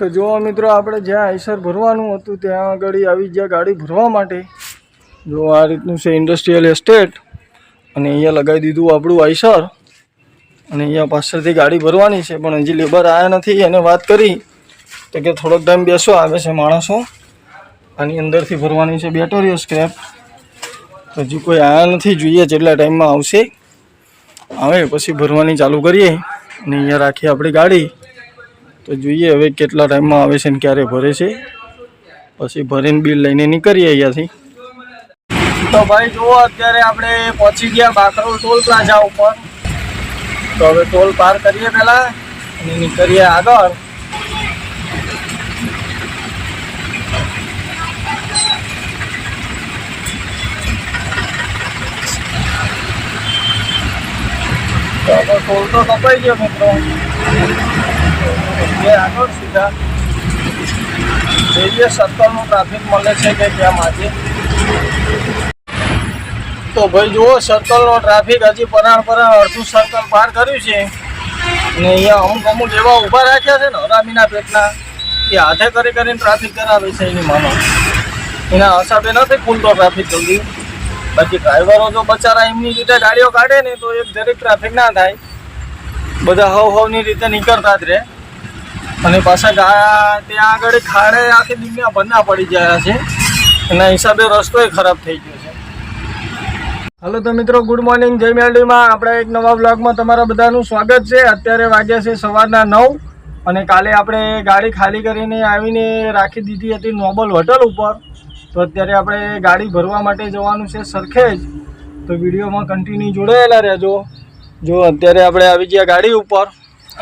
તો જુઓ મિત્રો, આપણે જ્યાં આઈસર ભરવાનું હતું, ત્યાં આગળ આવી ગયા ગાડી ભરવા માટે. જો આ રીતનું છે ઇન્ડસ્ટ્રીયલ એસ્ટેટ અને અહીંયા લગાવી દીધું આપણું આઈસર. અને અહીંયા પાછળથી ગાડી ભરવાની છે, પણ હજી લેબર આવ્યા નથી, એને વાત કરી. તો કે થોડોક ટાઈમ બેસો, આવે છે માણસો. આની અંદરથી ભરવાની છે બેટરીઓ સ્ક્રેપ હજી કોઈ આવ્યા નથી, જોઈએ જેટલા ટાઈમમાં આવશે. આવે, પછી ભરવાની ચાલુ કરીએ. અને અહીંયા રાખીએ આપણી ગાડી. તો જોઈએ હવે કેટલા ટાઈમમાં આવે છે ને ક્યારે ભરે છે. પછી ભરીને બિલ લઈને નીકળીએ અહીંયાથી. તો ભાઈ જુઓ, અત્યારે આપણે પહોંચી ગયા બાકરોલ ટોલ પ્લાઝા ઉપર. તો હવે ટોલ પાર કરીએ પહેલાં અને નીકળીએ આગળ. તો ટોલ તો કપાઈ ગયો, મિત્રો. એ આગળ સીધા રેલવે સર્કલનું ટ્રાફિક મળે છે કે ત્યાં આજે? તો ભાઈ જુઓ, સર્કલનો ટ્રાફિક હજી પરાણ પરાણ અડધું સર્કલ પાર કર્યું છે. અને અહીંયા અમુક અમુક એવા ઊભા રાખ્યા છે ને હરામીના પેટના, કે હાથે કરી કરીને ટ્રાફિક કરાવે છે એની માનો. એના હિસાબે નથી ખુલતો ટ્રાફિક જલ્દી. બાકી ડ્રાઈવરો જો બચારા એમની રીતે ગાડીઓ કાઢે ને તો એક જરીક ટ્રાફિક ના થાય. બધા હવ હવની રીતે નીકળતા જ રહે. અને પાછા ગા ત્યાં આગળ ખાડે આખી દુનિયા ભરના પડી ગયા છે. એના હિસાબે રસ્તોય ખરાબ થઈ ગયો છે. હાલો તો મિત્રો ગુડ મોર્નિંગ જય મેલડીમાં. આપણા એક નવા બ્લોગમાં તમારા બધાનું સ્વાગત છે. અત્યારે વાગ્યા છે સવારના નવ અને કાલે આપણે ગાડી ખાલી કરીને આવીને રાખી દીધી હતી નોબલ હોટલ ઉપર. તો અત્યારે આપણે ગાડી ભરવા માટે જવાનું છે સરખેજ. તો વિડીયોમાં કન્ટિન્યુ જોડાયેલા રહેજો. જો અત્યારે આપણે આવી ગયા ગાડી ઉપર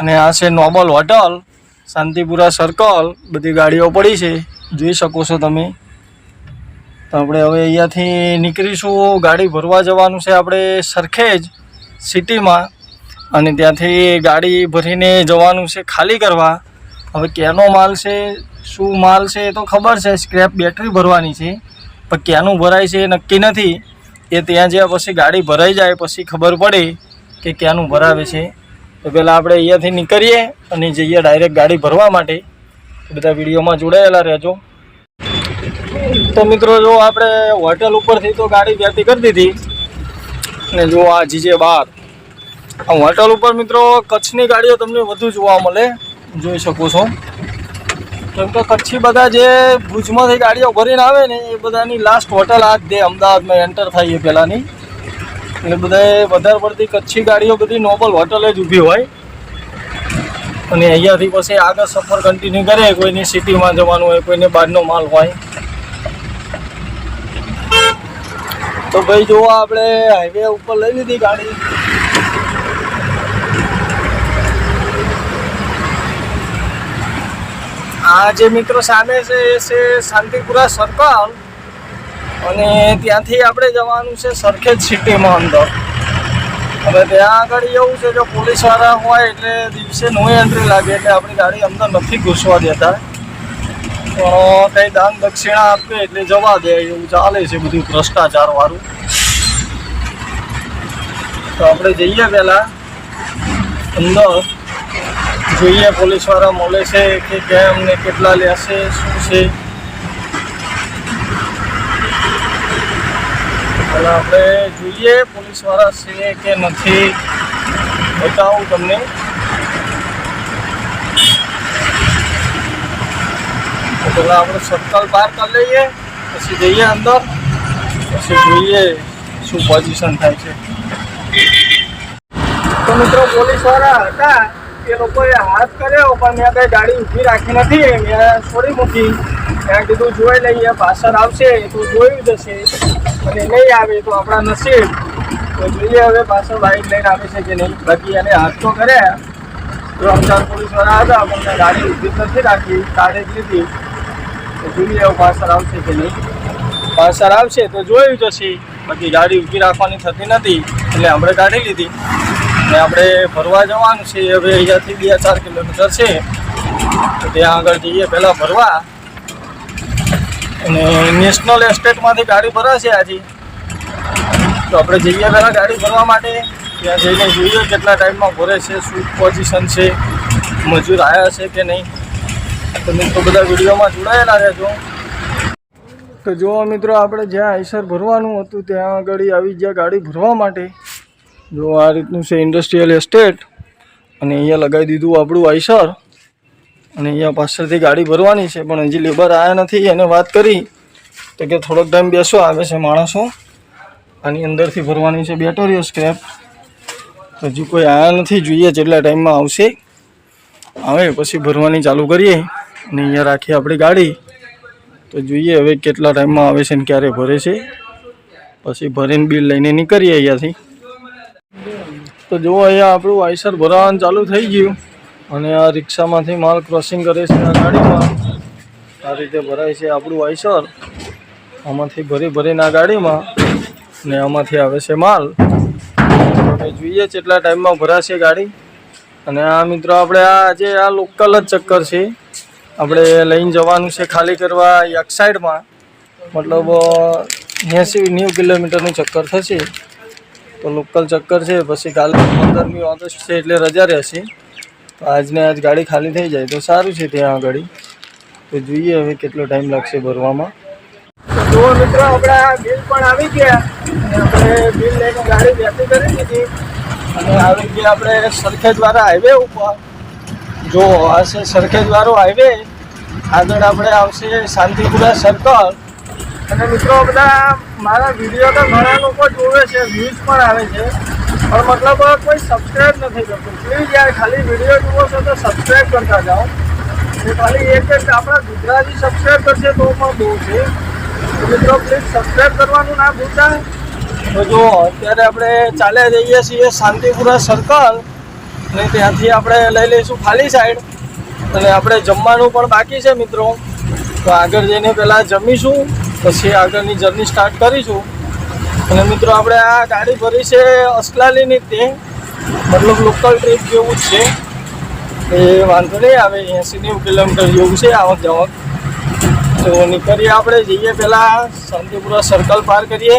અને આ છે નોબલ હોટલ. શાંતિપુરા સર્કલ બધી ગાડીઓ પડી છે. જોઈ શકો છો તમે. તો આપણે હવે અહીંયાથી નીકળીશું. ગાડી ભરવા જવાનું છે આપણે સરખેજ સિટીમાં. અને ત્યાંથી ગાડી ભરીને જવાનું છે ખાલી કરવા. હવે કેનો માલ છે, શું માલ છે એ તો ખબર છે સ્ક્રેપ બેટરી ભરવાની છે. પણ ક્યાંનું ભરાય છે એ નક્કી નથી. એ ત્યાં જ્યાં પછી ગાડી ભરાઈ જાય પછી ખબર પડે કે ક્યાંનું ભરાવે છે. તો પહેલાં આપણે અહીંયાથી નીકળીએ અને જઈએ ડાયરેક્ટ ગાડી ભરવા માટે. બધા વિડીયોમાં જોડાયેલા રહેજો. તો મિત્રો, જો આપણે હોટલ ઉપરથી તો ગાડી વ્યક્તિ કરી દીધી. ને જો આ જીજે બાર. આ હોટલ ઉપર મિત્રો, કચ્છની ગાડીઓ તમને વધુ જોવા મળે. જોઈ શકો છો. કેમ કે કચ્છી બધા જે ભુજમાંથી ગાડીઓ ભરીને આવે ને, એ બધાની લાસ્ટ હોટલ આ જ દે, અમદાવાદમાં એન્ટર થાય એ પહેલાંની. એટલે બધાએ વધારે પડતી કચ્છી ગાડીઓ બધી નોબલ હોટલે જ ઊભી હોય. અને અહીંયાથી પછી આગળ સફર કન્ટિન્યુ કરે, કોઈની સિટીમાં જવાનું હોય, કોઈને બહારનો માલ હોય. તો ભાઈ જો આપણે હાઈવે ઉપર લઈ લીધી ગાડી. આ જે મિત્રો સામે છે, એ છે શાંતિપુરા સર્કલ અને ત્યાંથી આપણે જવાનું છે સરખેજ સિટીમાં અંદર. હવે ત્યાં આગળ એવું છે કે પોલીસવાળા હોય એટલે દિવસે નો એન્ટ્રી લાગે એટલે આપણી ગાડી અંદર નથી ઘૂસવા દેતા. પણ કંઈ દાન દક્ષિણા આપે એટલે જવા દે, એવું ચાલે છે બધું ભ્રષ્ટાચાર વાળું તો આપણે જઈએ પહેલાં અંદર. જોઈએ પોલીસવાળા મળે છે કે કેમ ને કેટલા લેશે, શું છે. પહેલાં આપણે જોઈએ પોલીસવાળા છે કે નથી. બતાવું તમને. પેલા આપણે સર્કલ પાર કરી લઈએ, પછી જઈએ અંદર, પછી જોઈએ શું પોઝિશન થાય છે. તો મિત્રો, પોલીસવાળા હતા. એ લોકોએ હાથ કર્યો, પણ મેં કઈ ગાડી ઊભી રાખી નથી. મેં છોડી મૂકી. મેં કીધું, જોઈ લઈએ, પાછળ આવશે. તો જોયું જશે અને નહીં આવે તો આપણા નસીબ. તો જોઈએ હવે પાછળ બાઇક લઈને આવે છે કે નહીં. બાકી એને હાથ તો કર્યા રમજાન પોલીસ પોલીસવાળા હતા પણ ગાડી ઊભી નથી રાખી તારે જ લીધી. તો જોઈએ હવે પાછળ આવશે કે નહીં. પાછળ આવશે તો જોયું જશે બાકી ગાડી ઊભી રાખવાની થતી નથી, એટલે આપણે કાઢી લીધી. ને આપણે ફરવા જવાનું છે. હવે અહીંયાથી બે ચાર કિલોમીટર છે. તો ત્યાં આગળ જઈએ પહેલાં ફરવા. અને નેશનલ એસ્ટેટમાંથી ગાડી ભરાશે આજે. તો આપણે જઈએ પહેલાં ગાડી ભરવા માટે. ત્યાં જઈને જોઈએ કેટલા ટાઈમમાં ભરે છે, શું પોઝિશન છે, મજૂર આવ્યા છે કે નહીં. તમે તો બધા વિડીયોમાં જોડાયેલા રહેજો. તો જો મિત્રો, આપણે જ્યાં આઈસર ભરવાનું હતું, ત્યાં આગળ આવી ગયા ગાડી ભરવા માટે. જો આ રીતનું છે ઇન્ડસ્ટ્રીયલ એસ્ટેટ અને અહીંયા લગાવી દીધું આપણું આઈસર. અને અહીંયા પાછળથી ગાડી ભરવાની છે, પણ હજી લેબર આવ્યા નથી. એને વાત કરી તો કે થોડોક ટાઈમ બેસો, આવે છે માણસો. આની અંદરથી ભરવાની છે બેટરીઓ સ્ક્રેપ હજી કોઈ આવ્યા નથી, જોઈએ જેટલા ટાઈમમાં આવશે. આવે, પછી ભરવાની ચાલુ કરીએ. અને અહીંયા રાખીએ આપણી ગાડી. તો જોઈએ હવે કેટલા ટાઈમમાં આવે છે ને ક્યારે ભરે છે. પછી ભરીને બિલ લઈને નીકળીએ અહીંયાથી. તો જુઓ, અહીંયા આપણું આઈસર ભરાવાનું ચાલુ થઈ ગયું. અને આ રિક્ષામાંથી માલ ક્રોસિંગ કરે છે આ ગાડીમાં. આ રીતે ભરાય છે આપણું આઈસર. આમાંથી ભરી ભરીને આ ગાડીમાં ને આમાંથી આવે છે માલ. હવે જોઈએ કેટલા ટાઈમમાં ભરાશે ગાડી. અને આ મિત્રો આપણે આ આજે આ લોકલ જ ચક્કર છે. આપણે લઈને જવાનું છે ખાલી કરવા એક સાઈડમાં. મતલબ એંસી નેવું કિલોમીટરનું ચક્કર થશે. તો લોકલ ચક્કર છે. પછી કાલે પંદરમી ઓગસ્ટ છે એટલે રજા રહેશે. આજને આજ ગાડી ખાલી થઈ જાય તો સારું છે ત્યાં આગળ. તો જોઈએ હવે કેટલો ટાઈમ લાગશે ભરવામાં. તો મિત્રો, આપણે બિલ પણ આવી ગયા. આપણે બિલ લઈને ગાડી બેસી કરી દીધી. અને આવી ગયા આપણે સરખેજવાળા હાઈવે ઉપર. જો આ છે સરખેજવાળો આગળ આપણે આવશે શાંતિપુરા સર્કલ અને મિત્રો, બધા મારા વીડિયો તો ઘણા લોકો જોવે છે વ્યૂઝ પણ આવે છે. મતલબ કોઈ સબસ્ક્રાઈબ નથી કરતું પ્લીઝ યાર ખાલી વીડિયો જુઓ છો તો સબસ્ક્રાઈબ કરતા જાઓ. એ ખાલી એક જ આપણા ગુજરાતી સબસ્ક્રાઈબ કરશે તો પણ બહુ છે. મિત્રો પ્લીઝ સબસ્ક્રાઈબ કરવાનું ના ભૂલતા. તો જો અત્યારે આપણે ચાલ્યા જઈએ છીએ શાંતિપુરા સર્કલ અને ત્યાંથી આપણે લઈ લઈશું ખાલી સાઈડ અને આપણે જમવાનું પણ બાકી છે મિત્રો. તો આગળ જઈને પહેલાં જમીશું, પછી આગળની જર્ની સ્ટાર્ટ કરીશું. અને મિત્રો, આપણે આ ગાડી ભરી છે અસલાલીની તે. મતલબ લોકલ ટ્રીપ જેવું જ છે. એ વાંધો નહીં, આવે એંસી નેવું કિલોમીટર જેવું છે આવક જાવક. તો નીકળીએ આપણે, જઈએ પહેલાં શાંતિપુરા સર્કલ પાર કરીએ.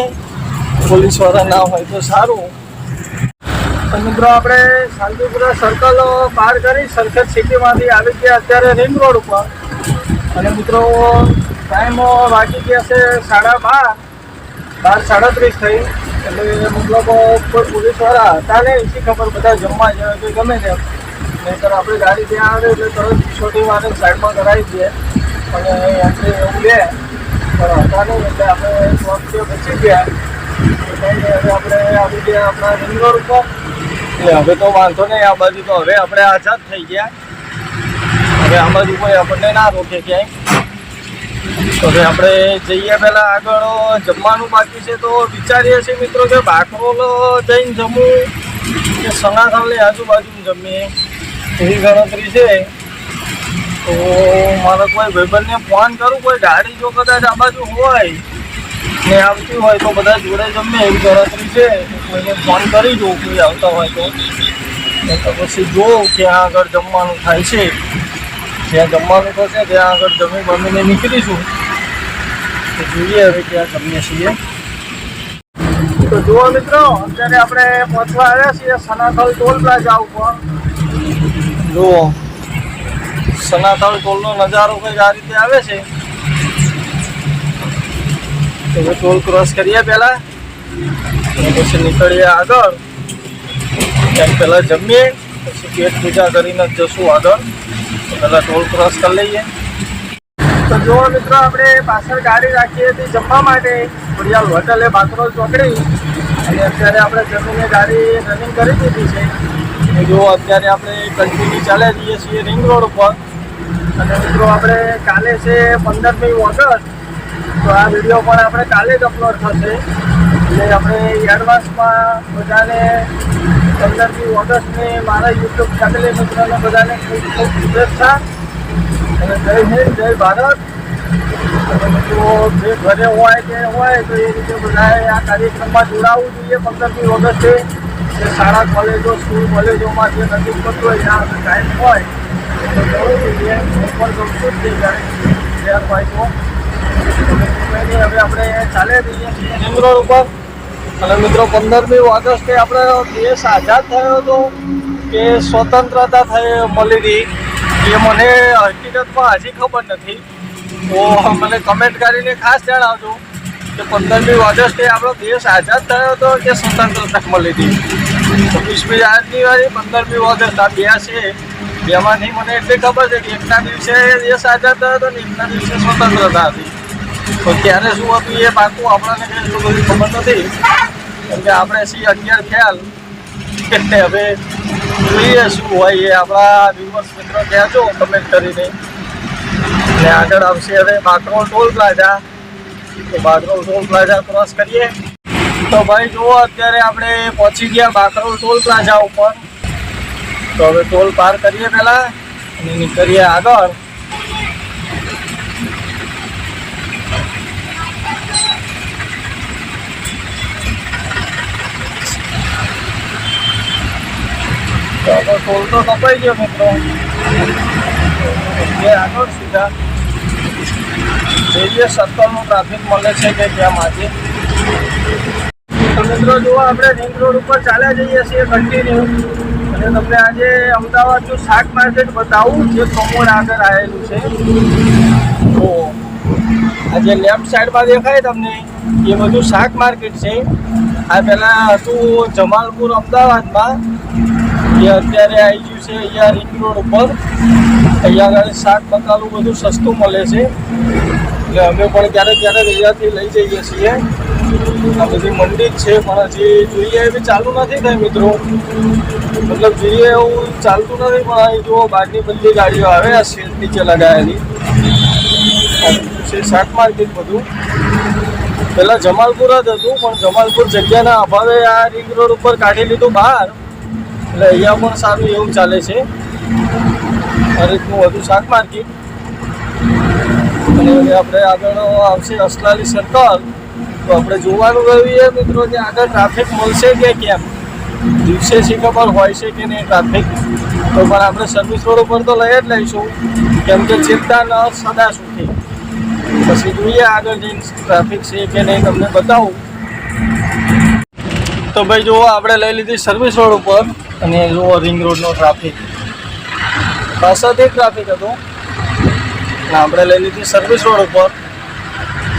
પોલીસવાળા ના હોય તો સારું. મિત્રો, આપણે શાંતિપુરા સર્કલ પાર કરી સરખેજ સિટીમાંથી આવી ગયા અત્યારે રિંગ રોડ ઉપર. અને મિત્રો ટાઈમ વાગી ગયા છે સાડા બાર. બાર સાડત્રીસ થઈ, એટલે મતલબ કોઈ પોલીસવાળા હતા ને એસી ખબર બધા જમવા જાય કે ગમે તેમ નહીંતર આપણે ગાડી ત્યાં આવે એટલે તરત છોટી વાને સાઈડમાં કરાવી દઈએ. અને આપણે એવું લે, પણ હતા નહીં, એટલે આપણે સ્વચ્છ બચી ગયા. એટલે આપણે આવી ગયા આપણા રિંગ ઉપર. એટલે હવે તો વાંધો નહીં, આ બાજુ તો હવે આપણે આઝાદ થઈ ગયા. હવે આ બાજુ કોઈ આપણને ના રોકે ક્યાંય. હવે આપણે જઈએ પહેલાં આગળ. જમવાનું બાકી છે તો વિચારીએ છીએ મિત્રો કે બાકરોલ જઈને જમવું કે સણાથાલની આજુબાજુ જમીએ. એવી ગણતરી છે. તો મારે કોઈ ભાઈબંધને ફોન કરું, કોઈ ગાડી જો કદાચ આ બાજુ હોય ને આવતી હોય તો બધા જોડે જમીએ એવી ગણતરી છે. કોઈને ફોન કરી જોઉં, કોઈ આવતા હોય તો. પછી જોઉં ક્યાં આગળ જમવાનું થાય છે. જ્યાં જમવાનું તો છે, ત્યાં આગળ જમી બમીને નીકળીશું. તો જોઈએ હવે ક્યાં જમીએ છીએ. તો જુઓ મિત્રો, અત્યારે આપણે પહોંચવા આવ્યા છીએ સનાથલ ટોલ પ્લાઝા ઉપર. જુઓ, સનાથલ ટોલનો નજારો કંઈક આ રીતે આવે છે. હવે ટોલ ક્રોસ કરીએ પહેલાં. પછી નીકળીએ આગળ. ત્યાં પહેલાં જમીએ, પછી પેટ પૂજા કરીને જશું આગળ. પહેલાં ટોલ ક્રોસ કરી લઈએ. તો જો મિત્રો, આપણે પાછળ ગાડી રાખી હતી જમવા માટે. ખોડિયાલ હોટલે બાકરોલ ચોકડી. અને અત્યારે આપણે જમીને ગાડી રનિંગ કરી દીધી છે. જો અત્યારે આપણે કન્ટિન્યુ ચાલ્યા જઈએ છીએ રિંગ રોડ ઉપર. અને મિત્રો, આપણે કાલે છે પંદરમી ઓગસ્ટ. તો આ વીડિયો પણ આપણે કાલે જ અપલોડ થશે. એટલે આપણે એડવાન્સમાં બધાને પંદરમી ઓગસ્ટને મારા યુટ્યુબ ચેનલે મિત્રોને બધાને ખૂબ ખૂબ શુભેચ્છા. અને જય હિન્દ, જય ભારત. જે ઘરે હોય કે હોય તો એ રીતે બધાએ આ કાર્યક્રમમાં જોડાવવું જોઈએ પંદરમી ઓગસ્ટે. જે શાળા, કોલેજો, સ્કૂલ, કોલેજોમાં જે નજીક પડતું હોય ત્યાં ટાઈમ હોય, તો જવું જોઈએ. હું પણ ગમતું જ જયારે જ્યારે હવે આપણે ચાલે જઈએ છીએ. ઉપર અને મિત્રો, પંદરમી ઓગસ્ટે આપણે દેશ આઝાદ થયો હતો. કે સ્વતંત્રતા થઈ મળી હતી એ મને હકીકતમાં હજી ખબર નથી. તો મને કમેન્ટ કરીને ખાસ જણાવજો કે પંદરમી ઓગસ્ટે આપણો દેશ આઝાદ થયો હતો કે સ્વતંત્રતા મળી હતી છવ્વીસમી જાન્યુઆરી, પંદરમી ઓગસ્ટ આ બે છે. બેમાંથી મને એટલી ખબર છે કે એકના દિવસે દેશ આઝાદ થયો હતો ને એકના દિવસે સ્વતંત્રતા હતી. તો ક્યારે શું હતું એ પાકું આપણને ખબર નથી. કેમ કે આપણે સી અગિયાર ખ્યાલ. કે હવે જોઈએ શું હોય એ આપણા વિવર્સ મિત્રો કહેજો કમેન્ટ કરીને. અને આગળ આવશે હવે બાકરોલ ટોલ પ્લાઝા તો બાકરોલ ટોલ પ્લાઝા ક્રોસ કરીએ. તો ભાઈ જુઓ અત્યારે આપણે પહોંચી ગયા બાકરોલ ટોલ પ્લાઝા ઉપર. તો હવે ટોલ પાર કરીએ પહેલાં અને નીકળીએ આગળ. તો તો કપાઈ ગયો મિત્રો. જે આગળ સીધા. રેલવે સર્કલનું ટ્રાફિક મળે છે કે ત્યાં આજે? મિત્રો જુઓ, આપણે રિંગ રોડ ઉપર ચાલ્યા જઈએ છીએ કન્ટિન્યુ અને તમને આજે અમદાવાદનું શાક માર્કેટ બતાવું, જે કમોડ આગળ આવેલું છે. તો આજે લેફ્ટ સાઈડમાં દેખાય તમને, એ બધું શાક માર્કેટ છે. આ પહેલાં હતું જમાલપુર અમદાવાદમાં. એ અત્યારે આવી ગયું છે અહીંયા રિંગ રોડ ઉપર અહીંયા આગળ શાક, બકાલું બધું સસ્તું મળે છે. એટલે અમે પણ ક્યારેક ક્યારેક અહીંયાથી લઈ જઈએ છીએ. આ બધી મંડી જ છે, પણ હજી જોઈએ એવી ચાલુ નથી થઈ મિત્રો. મતલબ જોઈએ એવું ચાલતું નથી, પણ અહીં જુઓ બહારની બધી ગાડીઓ આવે આ શેડ નીચે લગાવેલી. છે શાક માર્કેટ બધું. પહેલાં જમાલપુર જ હતું, પણ જમાલપુર જગ્યાના અભાવે આ રિંગ રોડ ઉપર કાઢી લીધું બહાર. એટલે અહીંયા પણ સારું એવું ચાલે છે. આ રીતનું વધુ શાક માર્કેટ. અને આપણે આગળ આવશે અસલાલી સર્કલ તો આપણે જોવાનું રહ્યું એ મિત્રો કે આગળ ટ્રાફિક મળશે કે કેમ? દિવસે શી હોય છે કે નહીં ટ્રાફિક તો પણ આપણે સર્વિસ રોડ ઉપર તો લઈ જ લઈશું. કેમ કે ચિંતા ન સદા સુખી. પછી જોઈએ આગળ જઈને ટ્રાફિક છે કે નહીં તમને બતાવું. તો ભાઈ જુઓ, આપણે લઈ લીધી સર્વિસ રોડ ઉપર. અને જુઓ રિંગ રોડનો ટ્રાફિક. પાછળથી ટ્રાફિક હતો આપણે લઈ લીધી સર્વિસ રોડ ઉપર.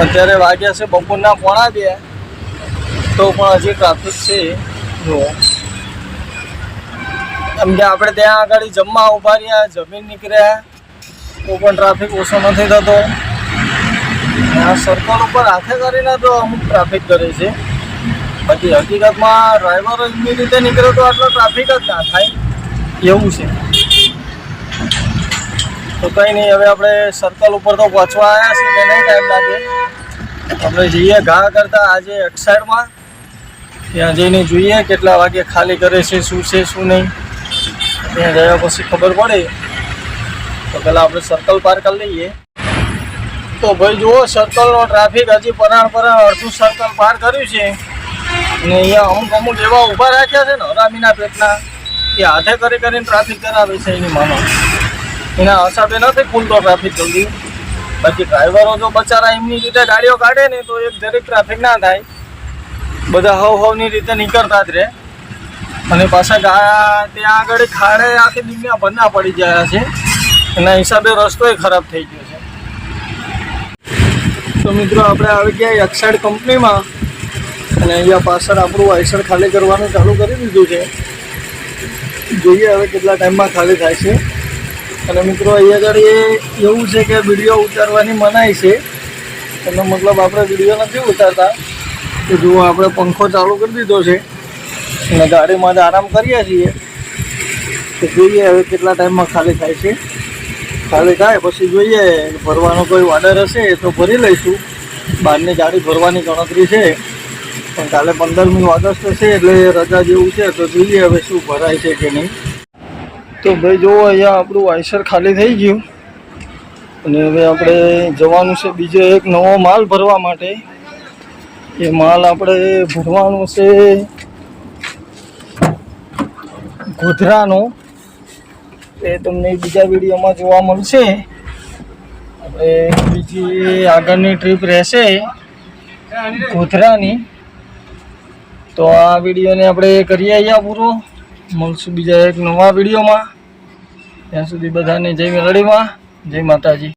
અત્યારે વાગ્યા છે બપોરના પોણા બે. તો પણ હજી ટ્રાફિક છે. જુઓ. કેમ કે આપણે ત્યાં આગળ જમવા ઊભા રહ્યા, જમીન નીકળ્યા. તો પણ ટ્રાફિક ઓછો નથી થતો. આ સર્કલ ઉપર હાથે કરીને તો અમુક ટ્રાફિક કરે છે. બાકી હકીકતમાં ડ્રાઈવર એમની રીતે નીકળે તો આટલો ટ્રાફિક જ ના થાય. એવું છે. તો કંઈ નહીં, હવે આપણે સર્કલ ઉપર તો પહોંચવા આવ્યા છીએ તેને ટાઈમ લાગે. આપણે જઈએ ઘા કરતા આજે એક્સાઇડમાં ત્યાં જઈને જોઈએ કેટલા વાગે ખાલી કરે છે, શું છે, શું નહીં. ત્યાં ગયા પછી ખબર પડે. તો પહેલાં આપણે સર્કલ પાર કરી લઈએ. તો ભાઈ જુઓ સર્કલનો ટ્રાફિક હજી પરાણ પરાણ અડધું સર્કલ પાર કર્યું છે. અને અહીંયા અમુક અમુક એવા ઊભા રાખ્યા છે ને હરામીના પેટના, કે હાથે કરી કરીને ટ્રાફિક કરાવે છે એની માનો. એના હિસાબે નથી ખુલતો ટ્રાફિક જલ્દી. બાકી ડ્રાઈવરો જો બચારા એમની રીતે ગાડીઓ કાઢે ને તો એક જરીક ટ્રાફિક ના થાય. બધા હવ હવની રીતે નીકળતા જ રહે. અને પાછા ત્યાં આગળ ખાડે આખી દુનિયા બંધા પડી ગયા છે. એના હિસાબે રસ્તોય ખરાબ થઈ ગયો છે. તો મિત્રો, આપણે આવી ગયા એક્સાઇડ કંપનીમાં અને અહીંયા પાછળ આપણું વાયસર ખાલી કરવાનું ચાલુ કરી દીધું છે. જોઈએ હવે કેટલા ટાઈમમાં ખાલી થાય છે. અને મિત્રો અહીંયા આગળ એ એવું છે કે વીડિયો ઉતારવાની મનાઈ છે. એનો મતલબ આપણે વીડિયો નથી ઉતારતા. તો જુઓ, આપણે પંખો ચાલુ કરી દીધો છે. અને ગાડીમાં જ આરામ કરીએ છીએ. તો જોઈએ હવે કેટલા ટાઈમમાં ખાલી થાય છે. ખાલી થાય પછી જોઈએ, ભરવાનો કોઈ ઓર્ડર હશે તો ભરી લઈશું. બહારની ગાડી ભરવાની ગણતરી છે. પણ કાલે પંદરમી ઓગસ્ટ છે એટલે રજા જેવું છે, તો જોઈએ હવે શું ભરાય છે કે નહીં. તો ભાઈ જુઓ, અહીંયા આપણું વાયસર ખાલી થઈ ગયું. અને હવે આપણે જવાનું છે બીજો એક નવો માલ ભરવા માટે. એ માલ આપણે ભરવાનો છે ગોધરાનો. એ તમને બીજા વિડીયોમાં જોવા મળશે. આપણે બીજી આગળની ટ્રીપ રહેશે ગોધરાની. તો આ વિડીયોને આપણે કરીએ અહીંયા પૂરો. મળશું બીજા એક નવા વિડીયોમાં. ત્યાં સુધી બધાને જય મેલડીમાં. જય માતાજી.